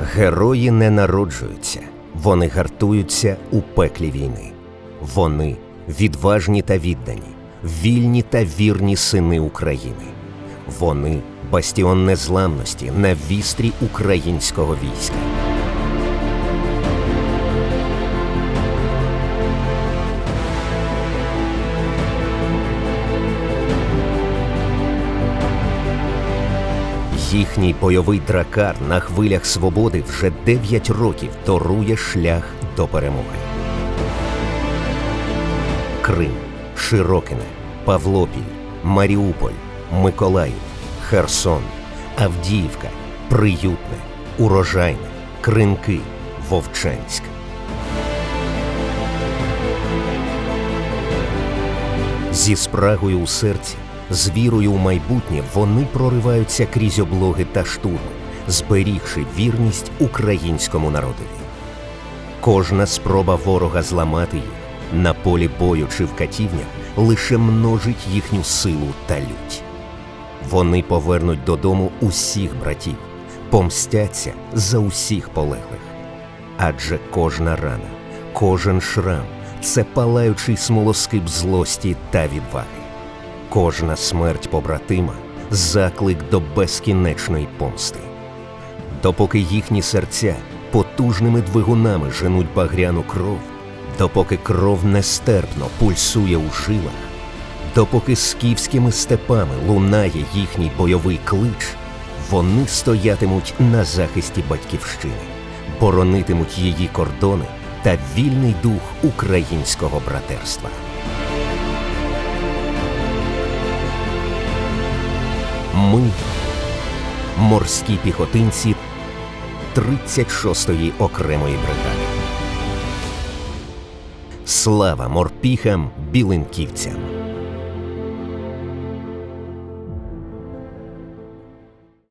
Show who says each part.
Speaker 1: Герої не народжуються, вони гартуються у пеклі війни. Вони відважні та віддані, вільні та вірні сини України. Вони бастіон незламності на вістрі українського війська. Їхній бойовий дракар на хвилях свободи вже 9 років торує шлях до перемоги. Крим, Широкине, Павлопіль, Маріуполь, Миколаїв, Херсон, Авдіївка, Приютне, Урожайне, Кринки, Вовчанськ. Зі спрагою у серці, з вірою у майбутнє вони прориваються крізь облоги та штурми, зберігши вірність українському народові. Кожна спроба ворога зламати їх на полі бою чи в катівнях лише множить їхню силу та лють. Вони повернуть додому усіх братів, помстяться за усіх полеглих. Адже кожна рана, кожен шрам це палаючий смолоскип злості та відваги. Кожна смерть побратима заклик до безкінечної помсти. Допоки їхні серця потужними двигунами женуть багряну кров, допоки кров нестерпно пульсує у жилах, допоки скіфськими степами лунає їхній бойовий клич, вони стоятимуть на захисті батьківщини, боронитимуть її кордони та вільний дух українського братерства. Ми морські піхотинці 36-ї окремої бригади. Слава морпіхам білинківцям!